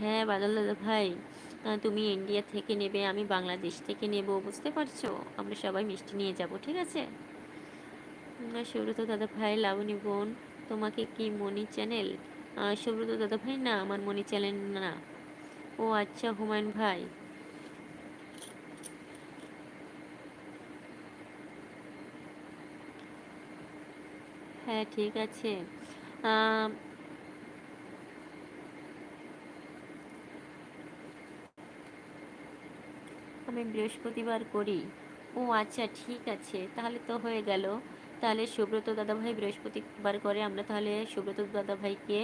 হ্যাঁ বাদল দাদা ভাই তুমি ইন্ডিয়া থেকে নেবে আমি বাংলাদেশ থেকে নেব বুঝতে পারছ? আমরা সবাই মিষ্টি নিয়ে যাব ঠিক আছে? উম, সুব্রত দাদা ভাই লাবণী বোন তোমাকে কি মনি চ্যানেল? আহ, সুব্রত দাদা ভাই না আমার মনি চ্যানেল না। ও আচ্ছা হুমায়ুন ভাই। হ্যাঁ ঠিক আছে। আম, বৃহস্পতিবার করি। ও আচ্ছা ঠিক আছে তাহলে তো হয়ে গেল। তাহলে সুব্রত দাদাভাই বৃহস্পতিবার করে আমরা তাহলে সুব্রত দাদাভাইকে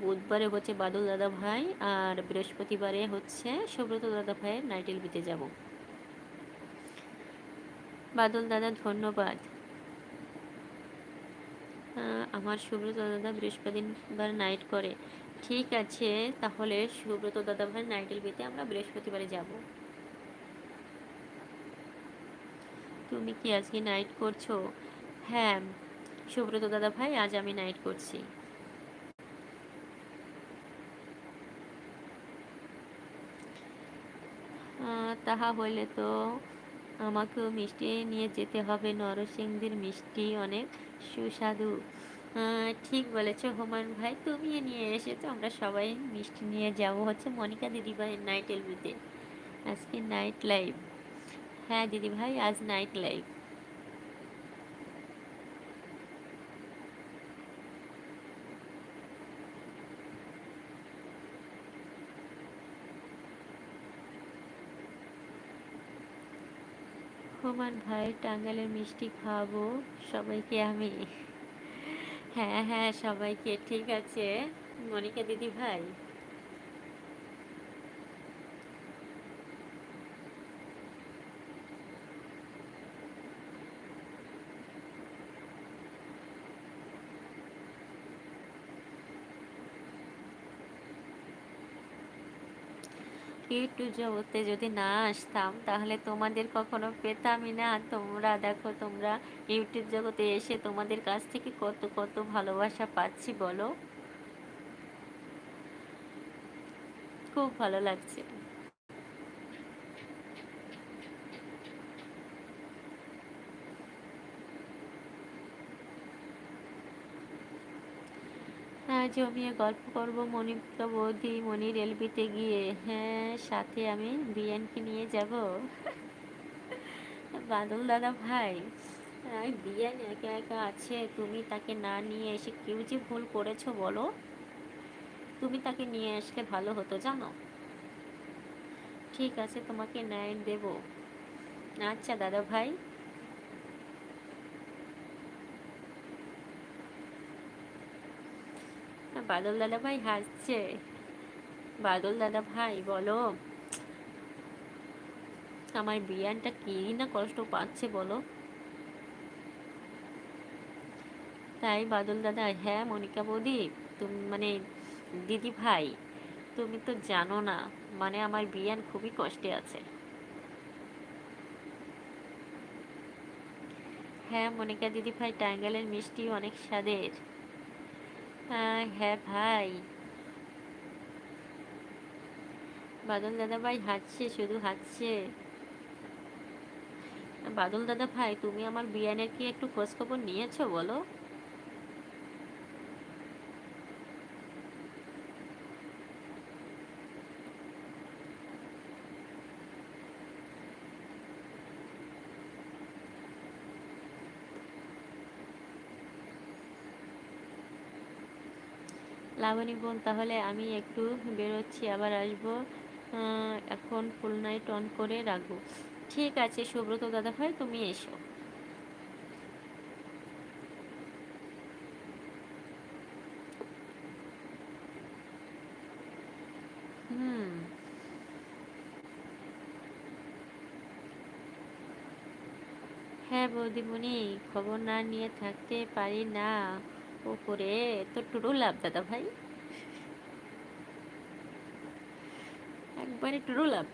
বুধবারে হচ্ছে বাদল দাদাভাই আর বৃহস্পতিবারে হচ্ছে সুব্রত দাদাভাইয়ের নাইটেল বিতে যাব। বাদল দাদা ধন্যবাদ। আমার সুব্রত দাদা বৃহস্পতিবার নাইট করে। ঠিক আছে তাহলে সুব্রত দাদাভাই নাইটেল বিতে আমরা বৃহস্পতিবারে যাব। তুমি কি আজকে নাইট করছ? হ্যাঁ সুব্রত দাদা ভাই, আজ আমি নাইট করছি। তাহা হইলে তো আমাকেও মিষ্টি নিয়ে যেতে হবে, নরসিংদীর মিষ্টি অনেক সুস্বাদু। ঠিক বলেছ হুমায়ুন ভাই তুমি নিয়ে এসেছ, আমরা সবাই মিষ্টি নিয়ে যাব হচ্ছে মনিকা দিদি ভাইয়ের নাইট এলবিতে আজকে নাইট লাইভ হ্যাঁ দিদি ভাই আজ নাইট লাইভ হুমান ভাই, টাঙ্গাইলের মিষ্টি খাওয়াবো সবাইকে আমি। হ্যাঁ হ্যাঁ সবাইকে, ঠিক আছে। মনিকা দিদি ভাই জগতে যদি না আসতাম, তাহলে তোমাদের কখনো পেতামই না। তোমরা দেখো, তোমরা ইউটিউব জগতে এসে তোমাদের কাছ থেকে কত কত ভালোবাসা পাচ্ছি, বলো। খুব ভালো লাগছে। হ্যাঁ জমিয়ে গল্প করব মনিকা বৌদি মনির এলবিতে গিয়ে হ্যাঁ সাথে আমি বিয়ানকে নিয়ে যাব। বাদল দাদা ভাই বিয়ান একা একা আছে, তুমি তাকে না নিয়ে এসে কেউ যে ভুল করেছ বলো। তুমি তাকে নিয়ে আসলে ভালো হতো, জানো? ঠিক আছে, তোমাকে ন্যায় দেব। আচ্ছা দাদা ভাই বাদল দাদা ভাই হাসছে। বাদল দাদা ভাই, বলো। আমার বিয়ানটা কি না কষ্ট পাচ্ছে, বলো। তাই বাদল দাদা হ্যাঁ মনিকা বৌদি, তুমি মানে দিদি ভাই, তুমি তো জানো না মানে আমার বিয়ান খুবই কষ্টে আছে। হ্যাঁ মনিকা দিদি ভাই, টাঙ্গাইলের মিষ্টি অনেক স্বাদের। হ্যাঁ ভাই। বাদল দাদা ভাই হাঁটছে, শুধু হাঁটছে। বাদল দাদা ভাই, তুমি আমার বিয়ানের কি একটু খোঁজ খবর নিয়েছো বলো? লাবণী বোন, তাহলে আমি একটু বেরোচ্ছি, আবার আসব এখন ফুল নাইট অন করে রাখব। ঠিক আছে, সুব্রত দাদা ভাই, তুমি এসো। হুম। হ্যাঁ বৌদিমণি, খবর না নিয়ে থাকতে পারি না। ওপরে তো টুরু লাভ দাদা ভাই একবারে টুরু লাভ